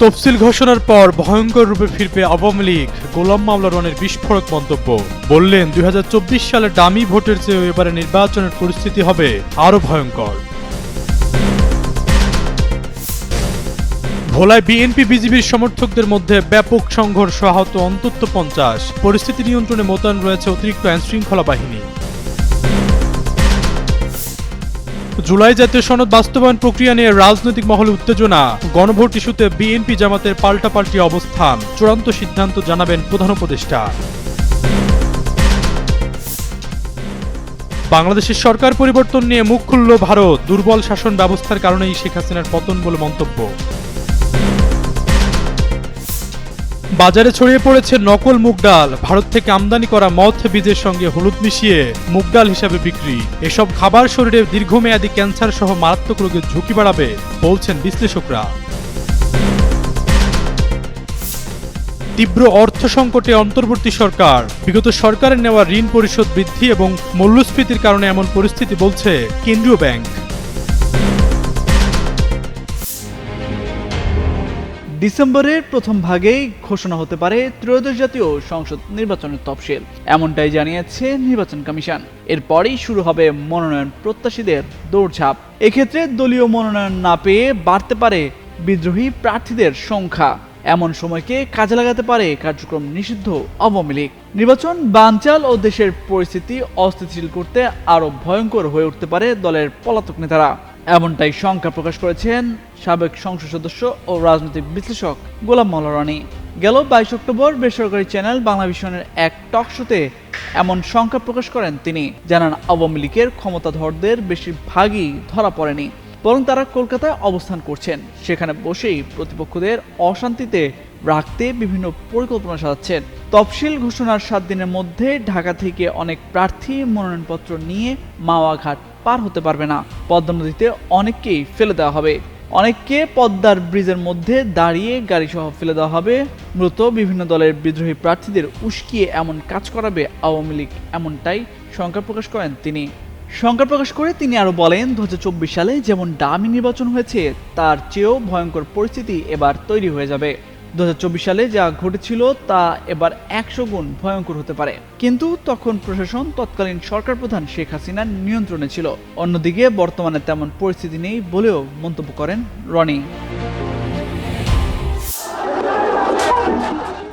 তফসিল ঘোষণার পর ভয়ঙ্কর রূপে ফিরবে আওয়ামী লীগ। গোলাম মামলা রনের বিস্ফোরক মন্তব্য। বললেন, দুই হাজার চব্বিশ সালে ডামি ভোটের চেয়েও এবারে নির্বাচনের পরিস্থিতি হবে আরও ভয়ঙ্কর। ভোলায় বিএনপি বিজিবির সমর্থকদের মধ্যে ব্যাপক সংঘর্ষ, আহত অন্তত পঞ্চাশ। পরিস্থিতি নিয়ন্ত্রণে মোতায়েন রয়েছে অতিরিক্ত আইনশৃঙ্খলা বাহিনী। জুলাই জাতীয় সনদ বাস্তবায়ন প্রক্রিয়া নিয়ে রাজনৈতিক মহলে উত্তেজনা। গণভোট ইস্যুতে বিএনপি জামাতের পাল্টাপাল্টি অবস্থান, চূড়ান্ত সিদ্ধান্ত জানাবেন প্রধান উপদেষ্টা। বাংলাদেশের সরকার পরিবর্তন নিয়ে মুখ খুলল ভারত, দুর্বল শাসন ব্যবস্থার কারণেই শেখ হাসিনার পতন বলে মন্তব্য। বাজারে ছড়িয়ে পড়েছে নকল মুগ ডাল। ভারত থেকে আমদানি করা মথ বীজের সঙ্গে হলুদ মিশিয়ে মুগ ডাল হিসাবে বিক্রি। এসব খাবার শরীরে দীর্ঘমেয়াদী ক্যান্সার সহ মারাত্মক রোগের ঝুঁকি বাড়াবে, বলছেন বিশ্লেষকরা। তীব্র অর্থ সংকটে অন্তর্বর্তী সরকার। বিগত সরকারের নেওয়া ঋণ পরিশোধ বৃদ্ধি এবং মূল্যস্ফীতির কারণে এমন পরিস্থিতি বলছে কেন্দ্রীয় ব্যাংক। ডিসেম্বরের প্রথম ভাগেই ঘোষণা হতে পারে ত্রয়োদশ জাতীয় সংসদ নির্বাচনের তফসিল। এমনটাই জানিয়েছে নির্বাচন কমিশন। এরপরেই শুরু হবে মনোনয়ন প্রত্যাশীদের দৌড়ঝাঁপ। এক্ষেত্রে দলীয় মনোনয়ন না পেয়ে বাড়তে পারে বিদ্রোহী প্রার্থীদের সংখ্যা। এমন সময়কে কাজে লাগাতে পারে কার্যক্রম নিষিদ্ধ আওয়ামী লীগ। নির্বাচন বানচাল ও দেশের পরিস্থিতি অস্থিতিশীল করতে আরও ভয়ঙ্কর হয়ে উঠতে পারে দলের পলাতক নেতারা। এমনটাই শঙ্কা প্রকাশ করেছেন সাবেক সংসদ সদস্য ও রাজনৈতিক বিশ্লেষক গোলাম মাওলা রানী। গেল বাইশ অক্টোবর বেসরকারি চ্যানেল বাংলা ভিশনের এক টক শোতে এমন শঙ্কা প্রকাশ করেন তিনি। জানান, আওয়ামী লীগের ক্ষমতাধরদের বেশিরভাগই ধরা পড়েনি, বরং তারা কলকাতায় অবস্থান করছেন। সেখানে বসেই প্রতিপক্ষদের অশান্তিতে রাখতে বিভিন্ন পরিকল্পনা সাজাচ্ছেন। তফসিল ঘোষণার সাত দিনের মধ্যে ঢাকা থেকে অনেক প্রার্থী মনোনয়নপত্র নিয়ে মাওয়াঘাট পার হতে পারবে না। পদ্মা নদীতে অনেককেই ফেলে দেওয়া হবে। অনেককে পদ্মার ব্রিজের মধ্যে দাঁড়িয়ে গাড়ি সহ ফেলে দেওয়া হবে। মূলত বিভিন্ন দলের বিদ্রোহী প্রার্থীদের উস্কিয়ে এমন কাজ করাবে আওয়ামী লীগ, এমনটাই শঙ্কা প্রকাশ করেন তিনি। শঙ্কা প্রকাশ করে তিনি আরও বলেন দু হাজার চব্বিশ সালে যেমন ডামি নির্বাচন হয়েছে, তার চেয়েও ভয়ঙ্কর পরিস্থিতি এবার তৈরি হয়ে যাবে। দু হাজার চব্বিশ সালে যা ঘটেছিল তা এবার একশো গুণ ভয়ঙ্কর হতে পারে। কিন্তু তখন প্রশাসন, তৎকালীন সরকার প্রধান শেখ হাসিনার নিয়ন্ত্রণে ছিল। অন্যদিকে বর্তমানে তেমন পরিস্থিতি নেই বলেও মন্তব্য করেন রনি।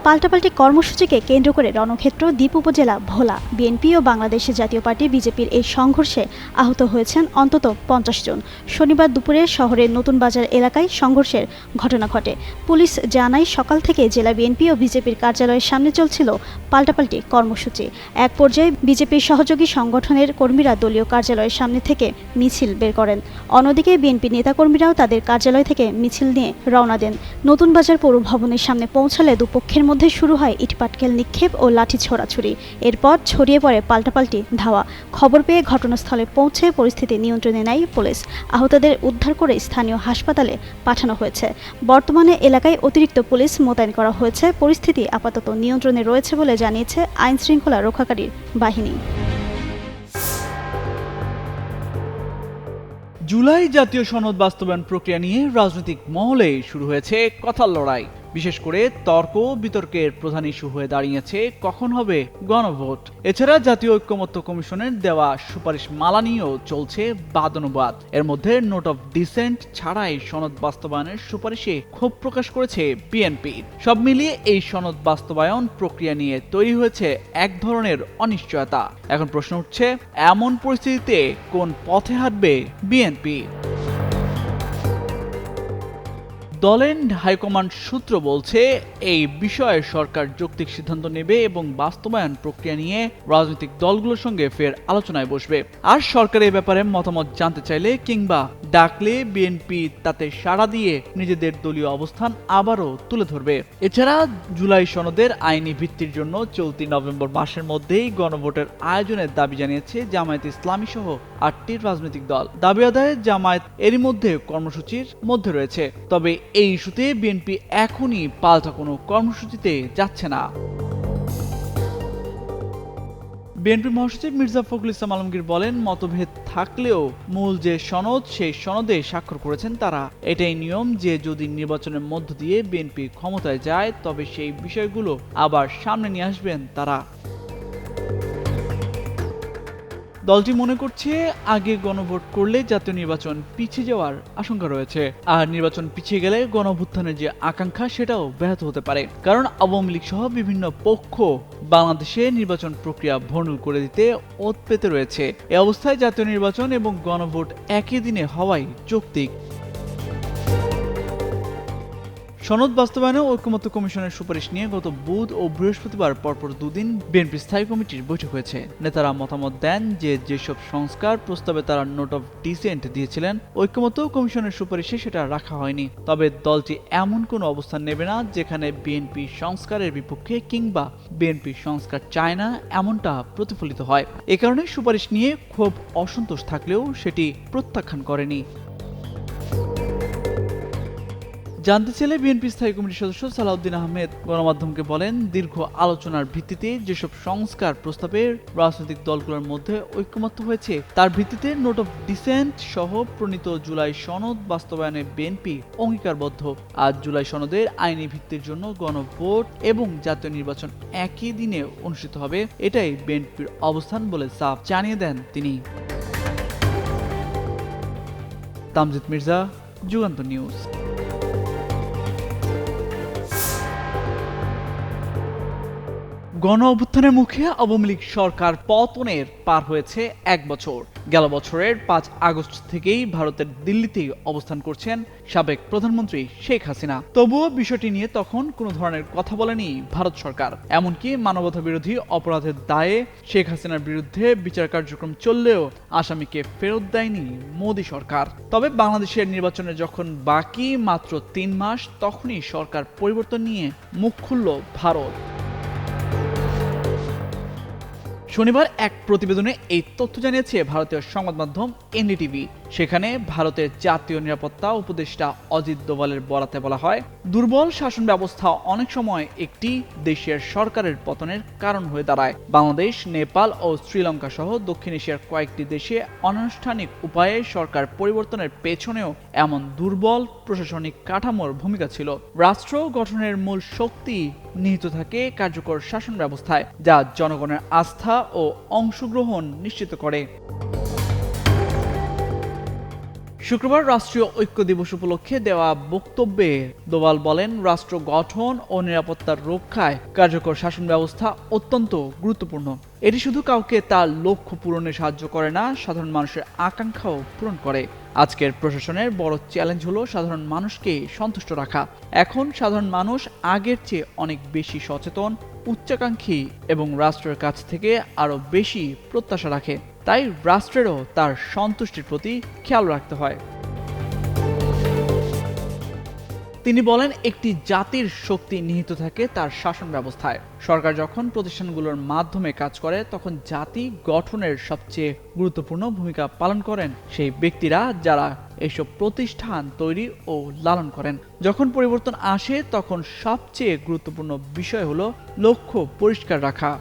পাল্টাপাল্টি কর্মসূচিকে কেন্দ্র করে রণক্ষেত্র, দ্বীপ উপজেলা, ভোলা, বিএনপি ও বাংলাদেশের জাতীয় পার্টি বিজেপির এই সংঘর্ষে আহত হয়েছেন অন্তত পঞ্চাশ জন। শনিবার দুপুরে শহরের নতুন বাজার এলাকায় সংঘর্ষের ঘটনা ঘটে। পুলিশ জানায়, সকাল থেকে জেলা বিএনপি ও বিজেপির কার্যালয়ের সামনে চলছিল পাল্টাপাল্টি কর্মসূচি। এক পর্যায়ে বিজেপির সহযোগী সংগঠনের কর্মীরা দলীয় কার্যালয়ের সামনে থেকে মিছিল বের করেন। অন্যদিকে বিএনপি নেতাকর্মীরাও তাদের কার্যালয় থেকে মিছিল নিয়ে রওনা দেন। নতুন বাজার পৌর ভবনের সামনে পৌঁছালে দুপক্ষের মধ্যে শুরু হয় ইটপাটকেল নিক্ষেপ ও লাঠি ছোড়াছুরি এরপর ছড়িয়ে পড়ে পাল্টাপাল্টি ধাওয়া। খবর পেয়ে ঘটনাস্থলে পৌঁছে পরিস্থিতি নিয়ন্ত্রণে নেয় পুলিশ। আহতদের উদ্ধার করে স্থানীয় হাসপাতালে পাঠানো হয়েছে। বর্তমানে এলাকায় অতিরিক্ত পুলিশ মোতায়েন করা হয়েছে। পরিস্থিতি আপাতত নিয়ন্ত্রণে রয়েছে বলে জানিয়েছে আইন শৃঙ্খলা রক্ষাকারী বাহিনী। জুলাই জাতীয় সনদ বাস্তবায়ন প্রক্রিয়া নিয়ে রাজনৈতিক মহলে শুরু হয়েছে কথার লড়াই। বিশেষ করে তর্ক বিতর্কের প্রধান ইস্যু হয়ে দাঁড়িয়েছে কখন হবে গণভোট। এছাড়া জাতীয় ঐক্যমত্য কমিশনের দেওয়া সুপারিশ মালা নিয়েও চলছে বাদনুবাদ। এর মধ্যে নোট অফ ডিসেন্ট ছাড়াই সনদ বাস্তবায়নের সুপারিশে ক্ষোভ প্রকাশ করেছে বিএনপি। সব মিলিয়ে এই সনদ বাস্তবায়ন প্রক্রিয়া নিয়ে তৈরি হয়েছে এক ধরনের অনিশ্চয়তা। এখন প্রশ্ন উঠছে, এমন পরিস্থিতিতে কোন পথে হাঁটবে বিএনপি? দলের হাইকমান্ড সূত্র বলছে, এই বিষয়ে সরকার যৌক্তিক সিদ্ধান্ত নেবে এবং বাস্তবায়ন প্রক্রিয়া নিয়ে রাজনৈতিক দলগুলোর সঙ্গে ফের আলোচনায় বসবে। আর সরকার এ ব্যাপারে মতামত জানতে চাইলে কিংবা ডাকলে বিএনপি তাতে সাড়া দিয়ে নিজেদের দলীয় অবস্থান আবারও তুলে ধরবে। এছাড়া জুলাই সনদের আইনি ভিত্তির জন্য চলতি নভেম্বর মাসের মধ্যেই গণভোটের আয়োজনের দাবি জানিয়েছে জামায়াত ইসলামী সহ আটটি রাজনৈতিক দল। দাবি আদায়ে জামায়াত এরই মধ্যে কর্মসূচির মধ্যে রয়েছে। তবে এই ইস্যুতে বিএনপি এখনই পাল্টা কোনো কর্মসূচিতে যাচ্ছে না। বিএনপি মহাসচিব মির্জা ফখরুল ইসলাম আলমগীর বলেন, মতভেদ থাকলেও মূল যে সনদ, সেই সনদে স্বাক্ষর করেছেন তারা। এটাই নিয়ম যে যদি নির্বাচনের মধ্য দিয়ে বিএনপি ক্ষমতায় যায়, তবে সেই বিষয়গুলো আবার সামনে নিয়ে আসবেন তারা। দলটি মনে করছে আগে গণভোট করলে জাতীয় নির্বাচন পিছিয়ে যাওয়ার আশঙ্কা রয়েছে। আর নির্বাচন পিছিয়ে গেলে গণভুত্থানের যে আকাঙ্ক্ষা, সেটাও ব্যাহত হতে পারে। কারণ আওয়ামী লীগ সহ বিভিন্ন পক্ষ বাংলাদেশে নির্বাচন প্রক্রিয়া ভণ্ডুল করে দিতে ওত পেতে রয়েছে। এ অবস্থায় জাতীয় নির্বাচন এবং গণভোট একই দিনে হওয়াই যৌক্তিক। সনদ বাস্তবায়নে ঐক্যমত্য কমিশনের সুপারিশ নিয়ে গত বুধ ও বৃহস্পতিবার পরপর দুদিন বিএনপি স্থায়ী কমিটির বৈঠক হয়েছে। নেতারা মতামত দেন যে যেসব সংস্কার প্রস্তাবে তারা নোট অফ ডিসেন্ট দিয়েছিলেন ঐক্যমত্য কমিশনের সুপারিশে সেটা রাখা হয়নি। তবে দলটি এমন কোনো অবস্থান নেবে না যেখানে বিএনপি সংস্কারের বিপক্ষে কিংবা বিএনপি সংস্কার চায় না, এমনটা প্রতিফলিত হয়। এ কারণে সুপারিশ নিয়ে খুব অসন্তোষ থাকলেও সেটি প্রত্যাখ্যান করেনি। জানতে চাইলে বিএনপি স্থায়ী কমিটির সদস্য সালাউদ্দিন আহমেদ গণমাধ্যমকে বলেন, দীর্ঘ আলোচনার ভিত্তিতে যেসব সংস্কার প্রস্তাবের রাজনৈতিক দলগুলোর মধ্যে ঐক্যমত্য হয়েছে, তার ভিত্তিতে নোট অফ ডিসেন্ট সহ প্রণীত জুলাই সনদ বাস্তবায়নে বিএনপি অঙ্গীকারবদ্ধ। আজ জুলাই সনদের আইনি ভিত্তির জন্য গণভোট এবং জাতীয় নির্বাচন একই দিনে অনুষ্ঠিত হবে, এটাই বিএনপির অবস্থান বলে সাফ জানিয়ে দেন তিনি। তামজিদ মির্জা, যুগান্ত নিউজ। গণ অভ্যুত্থানের মুখে আওয়ামী লীগ সরকার পতনের পার হয়েছে এক বছর। গেল বছরের পাঁচ আগস্ট থেকেই ভারতের দিল্লিতে অবস্থান করছেন সাবেক প্রধানমন্ত্রী শেখ হাসিনা। তবুও বিষয়টি নিয়ে তখন কোনো ধরনের কথা বলেনি ভারত সরকার। এমনকি মানবতা বিরোধী অপরাধের দায়ে শেখ হাসিনার বিরুদ্ধে বিচার কার্যক্রম চললেও আসামিকে ফেরত দেয়নি মোদী সরকার। তবে বাংলাদেশের নির্বাচনে যখন বাকি মাত্র তিন মাস, তখনই সরকার পরিবর্তন নিয়ে মুখ খুলল ভারত। শনিবার এক প্রতিবেদনে এই তথ্য জানিয়েছে ভারতীয় সংবাদ মাধ্যম এনডিটিভি। সেখানে ভারতের জাতীয় নিরাপত্তা উপদেষ্টা অজিত দোভালের বরাতে বলা হয়, দুর্বল শাসন ব্যবস্থা অনেক সময় একটি দেশের সরকারের পতনের কারণ হয়ে দাঁড়ায়। বাংলাদেশ, নেপাল ও শ্রীলঙ্কা সহ দক্ষিণ এশিয়ার কয়েকটি দেশে অনানুষ্ঠানিক উপায়ে সরকার পরিবর্তনের পেছনেও এমন দুর্বল প্রশাসনিক কাঠামোর ভূমিকা ছিল। রাষ্ট্র গঠনের মূল শক্তি নিহিত থাকে কার্যকর শাসন ব্যবস্থায়, যা জনগণের আস্থা ও অংশগ্রহণ নিশ্চিত করে। শুক্রবার রাষ্ট্রীয় ঐক্য দিবস উপলক্ষে দেওয়া বক্তব্যে দোভাল বলেন, রাষ্ট্র গঠন ও নিরাপত্তার রক্ষায় কার্যকর শাসন ব্যবস্থা অত্যন্ত গুরুত্বপূর্ণ। এটি শুধু কাউকে তার লক্ষ্য পূরণে সাহায্য করে না, সাধারণ মানুষের আকাঙ্ক্ষাও পূরণ করে। আজকের প্রশাসনের বড় চ্যালেঞ্জ হলো সাধারণ মানুষকে সন্তুষ্ট রাখা। এখন সাধারণ মানুষ আগের চেয়ে অনেক বেশি সচেতন, উচ্চাকাঙ্ক্ষী এবং রাষ্ট্রের কাছ থেকে আরও বেশি প্রত্যাশা রাখে। তাই রাষ্ট্রেরও তার সন্তুষ্টির প্রতি খেয়াল রাখতে হয়। তিনি বলেন, একটি জাতির শক্তি নিহিত থাকে তার শাসন ব্যবস্থায়। সরকার যখন প্রতিষ্ঠানগুলোর মাধ্যমে কাজ করে, তখন জাতি গঠনের সবচেয়ে গুরুত্বপূর্ণ ভূমিকা পালন করেন। সেই ব্যক্তিরা যারা এইসব প্রতিষ্ঠান তৈরি ও লালন করেন। যখন পরিবর্তন আসে, তখন সবচেয়ে গুরুত্বপূর্ণ বিষয় হলো লক্ষ্য পরিষ্কার রাখা।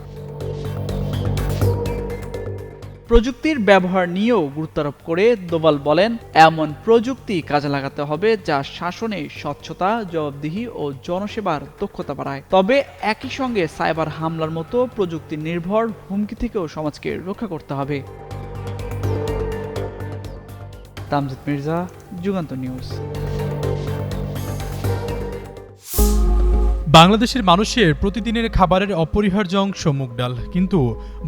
প্রযুক্তির ব্যবহার নিয়েও গুরুত্বারোপ করে দোভাল বলেন, এমন প্রযুক্তি কাজে লাগাতে হবে যা শাসনে স্বচ্ছতা, জবাবদিহি ও জনসেবার দক্ষতা বাড়ায়। তবে একই সঙ্গে সাইবার হামলার মতো প্রযুক্তি নির্ভর হুমকি থেকেও সমাজকে রক্ষা করতে হবে। তামজিদ মির্জা, যুগান্ত নিউজ। বাংলাদেশের মানুষের প্রতিদিনের খাবারের অপরিহার্য অংশ মুগ ডাল। কিন্তু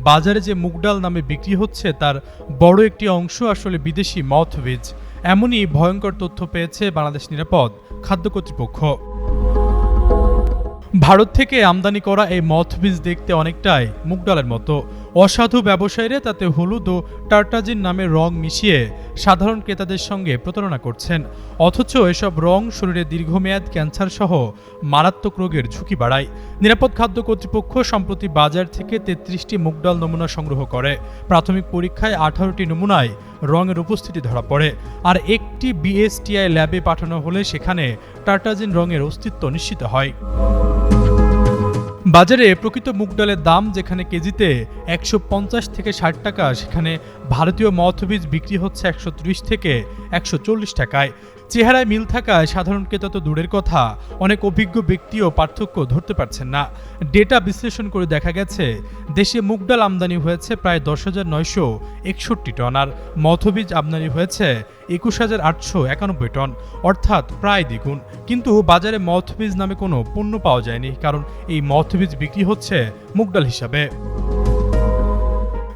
বাজারে যে মুগ ডাল নামে বিক্রি হচ্ছে, তার বড় একটি অংশ আসলে বিদেশি মথ বীজ এমনই ভয়ঙ্কর তথ্য পেয়েছে বাংলাদেশ নিরাপদ খাদ্য কর্তৃপক্ষ। ভারত থেকে আমদানি করা এই মথ বীজ দেখতে অনেকটাই মুগডালের মতো। অসাধু ব্যবসায়ীরা তাতে হলুদ ও টার্টাজিন নামে রং মিশিয়ে সাধারণ ক্রেতাদের সঙ্গে প্রতারণা করছেন। অথচ এসব রং শরীরে দীর্ঘমেয়াদ ক্যান্সার সহ মারাত্মক রোগের ঝুঁকি বাড়ায়। নিরাপদ খাদ্য কর্তৃপক্ষ সম্প্রতি বাজার থেকে তেত্রিশটি মুগডাল নমুনা সংগ্রহ করে। প্রাথমিক পরীক্ষায় আঠারোটি নমুনায় রঙের উপস্থিতি ধরা পড়ে। আর একটি বিএসটিআই ল্যাবে পাঠানো হলে সেখানে টার্টাজিন রঙের অস্তিত্ব নিশ্চিত হয়। বাজারে প্রকৃত মুগ ডালের দাম যেখানে কেজিতে একশো পঞ্চাশ থেকে ষাট টাকা, সেখানে ভারতীয় মথবীজ বিক্রি হচ্ছে একশো ত্রিশ থেকে একশো চল্লিশ টাকায়। চেহারায় মিল থাকায় সাধারণ ক্রেতা তো দূরের কথা। অনেক অভিজ্ঞ ব্যক্তিও পার্থক্য ধরতে পারছেন না। ডেটা বিশ্লেষণ করে দেখা গেছে, দেশে মুগ ডাল আমদানি হয়েছে প্রায় দশ হাজার নয়শো একষট্টি টন আর মথবীজ আমদানি হয়েছে একুশ হাজার আটশো একানব্বই টন। অর্থাৎ প্রায় দ্বিগুণ। কিন্তু বাজারে মথবীজ নামে কোনো পণ্য পাওয়া যায়নি, কারণ এই মথবীজ বিক্রি হচ্ছে মুগ ডাল হিসাবে।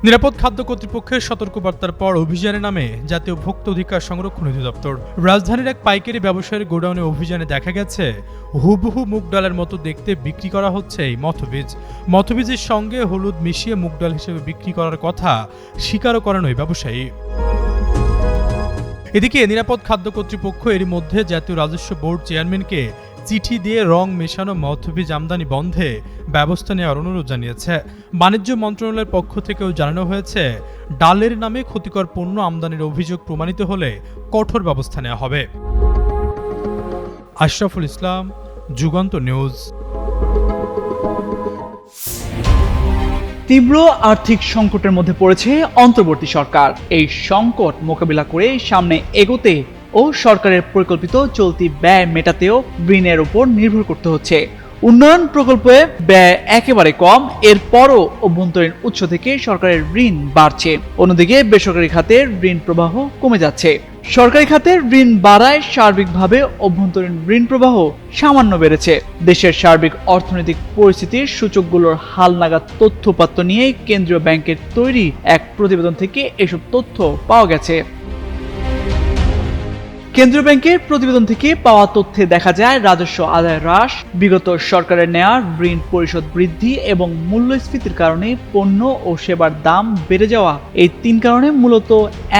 নিরাপদ খাদ্য কর্তৃপক্ষের সতর্কবার্তার পর অভিযানের নামে জাতীয় ভোক্তা অধিকার সংরক্ষণ অধিদপ্তর। রাজধানীর এক পাইকারি ব্যবসায়ীর গোডাউনে অভিযানে দেখা গেছে, হুবহু মুগ ডালের মতো দেখতে বিক্রি করা হচ্ছে এই মথবীজ। মথবীজের সঙ্গে হলুদ মিশিয়ে মুগ ডাল হিসেবে বিক্রি করার কথা স্বীকারও করেন ওই ব্যবসায়ী। এদিকে নিরাপদ খাদ্য কর্তৃপক্ষ এরই মধ্যে জাতীয় রাজস্ব বোর্ড চেয়ারম্যানকে চিঠি দিয়ে রং মেশানো মথবীজ আমদানি বন্ধে ব্যবস্থা নেওয়ার অনুরোধ জানিয়েছে। বাণিজ্য মন্ত্রণালয়ের পক্ষ থেকেও জানানো হয়েছে, ডালের নামে ক্ষতিকর পণ্য আমদানির অভিযোগ প্রমাণিত হলে কঠোর ব্যবস্থা নেওয়া হবে। আশরাফুল ইসলাম, যুগান্ত নিউজ। তীব্র আর্থিক সংকটের মধ্যে পড়েছে অন্তর্বর্তী সরকার। এই সংকট মোকাবিলা করে সামনে এগোতে ও সরকারের পরিকল্পিত চলতি ব্যয় মেটাতেও ঋণের উপর নির্ভর করতে হচ্ছে। উন্নয়ন প্রকল্পে ব্যয় একেবারে কম, এরপরও অভ্যন্তরীণ উৎস থেকে সরকারের ঋণ বাড়ছে। অন্যদিকে বেসরকারি খাতের ঋণ প্রবাহ কমে যাচ্ছে। সরকারি খাতের ঋণ বাড়ায় সার্বিকভাবে অভ্যন্তরীণ ঋণ প্রবাহ সামান্য বেড়েছে। দেশের সার্বিক অর্থনৈতিক পরিস্থিতির সূচকগুলোর হালনাগাদ তথ্যপাত্র নিয়ে কেন্দ্রীয় ব্যাংকের তৈরি এক প্রতিবেদন থেকে এসব তথ্য পাওয়া গেছে। কেন্দ্রীয় ব্যাংকের প্রতিবেদন থেকে পাওয়া তথ্যে দেখা যায়, রাজস্ব আদায় হ্রাস, বিগত সরকারের নেওয়া ঋণ পরিশোধ বৃদ্ধি এবং মূল্যস্ফীতির কারণে পণ্য ও সেবার দাম বেড়ে যাওয়া। এই তিন কারণে মূলত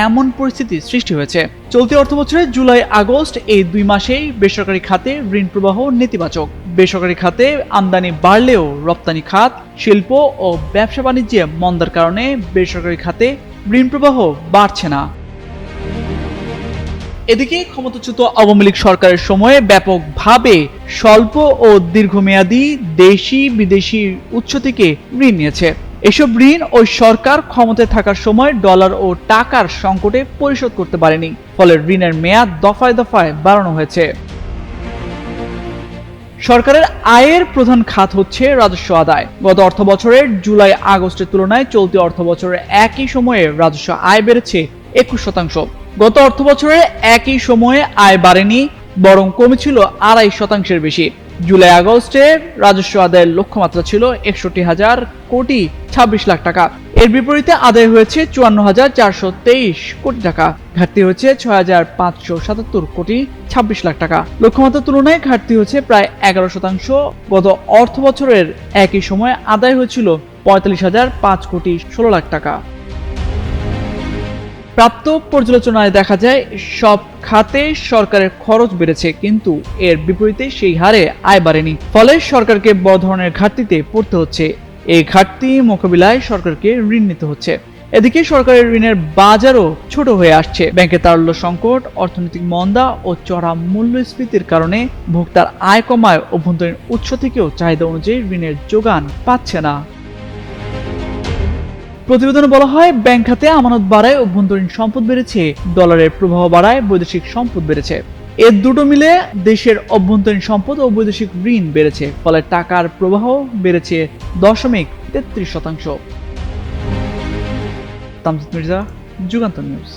এমন পরিস্থিতি সৃষ্টি হয়েছে। চলতি অর্থবছরে জুলাই, আগস্ট এই দুই মাসেই বেসরকারি খাতে ঋণ প্রবাহ নেতিবাচক। বেসরকারি খাতে আমদানি বাড়লেও রপ্তানি খাত, শিল্প ও ব্যবসা বাণিজ্যে মন্দার কারণে বেসরকারি খাতে ঋণ প্রবাহ বাড়ছে না। এদিকে ক্ষমতাচ্যুত আওয়ামী লীগ সরকারের সময়ে ব্যাপকভাবে স্বল্প ও দীর্ঘমেয়াদী দেশি বিদেশি উৎস থেকে ঋণ নিয়েছে। এসব ঋণ ওই সরকার ক্ষমতায় থাকার সময় ডলার ও টাকার সংকটে পরিশোধ করতে পারেনি, ফলে ঋণের মেয়াদ দফায় দফায় বাড়ানো হয়েছে। সরকারের আয়ের প্রধান খাত হচ্ছে রাজস্ব আদায়। গত অর্থ বছরের জুলাই আগস্টের তুলনায় চলতি অর্থ বছরের একই সময়ে রাজস্ব আয় বেড়েছে একুশ শতাংশ। গত অর্থ বছরে একই সময়ে আয় বাড়েনি, বরং কমেছিল আড়াই শতাংশের বেশি। জুলাই আগস্টে রাজস্ব আদায়ের লক্ষ্যমাত্রা ছিল একষট্টি হাজার কোটি ছাব্বিশ লাখ টাকা। এর বিপরীতে আদায় হয়েছে চুয়ান্ন হাজার চারশো তেইশ কোটি টাকা। ঘাটতি হয়েছে ছয় হাজার পাঁচশো সাতাত্তর কোটি ছাব্বিশ লাখ টাকা। লক্ষ্যমাত্রার তুলনায় ঘাটতি হয়েছে প্রায় এগারো শতাংশ। গত অর্থ বছরের একই সময় আদায় হয়েছিল পঁয়তাল্লিশ হাজার পাঁচ কোটি ষোলো লাখ টাকা। প্রাপ্ত পর্যালোচনায় দেখা যায়, সব খাতে সরকারের খরচ বেড়েছে, কিন্তু এর বিপরীতে সেই হারে আয় বাড়েনি। ফলে সরকারকে বড় ধরনের ঘাটতিতে পড়তে হচ্ছে। এই ঘাটতি মোকাবিলায় সরকারকে ঋণ নিতে হচ্ছে। এদিকে সরকারের ঋণের বাজারও ছোট হয়ে আসছে। ব্যাংকের তারল্য সংকট, অর্থনৈতিক মন্দা ও চড়া মূল্যস্ফীতির কারণে ভোক্তার আয় কমায় অভ্যন্তরীণ উৎস থেকেও চাহিদা অনুযায়ী ঋণের যোগান পাচ্ছে না। প্রতিবেদনে বলা হয়, ব্যাংক খাতে আমানত বাড়ায় অভ্যন্তরীণ সম্পদ বেড়েছে, ডলারের প্রবাহ বাড়ায় বৈদেশিক সম্পদ বেড়েছে। এর দুটো মিলে দেশের অভ্যন্তরীণ সম্পদ ও বৈদেশিক ঋণ বেড়েছে, ফলে টাকার প্রবাহ বেড়েছে দশমিক তেত্রিশ শতাংশ। তামজিদ মির্জা যুগান্ত নিউজ।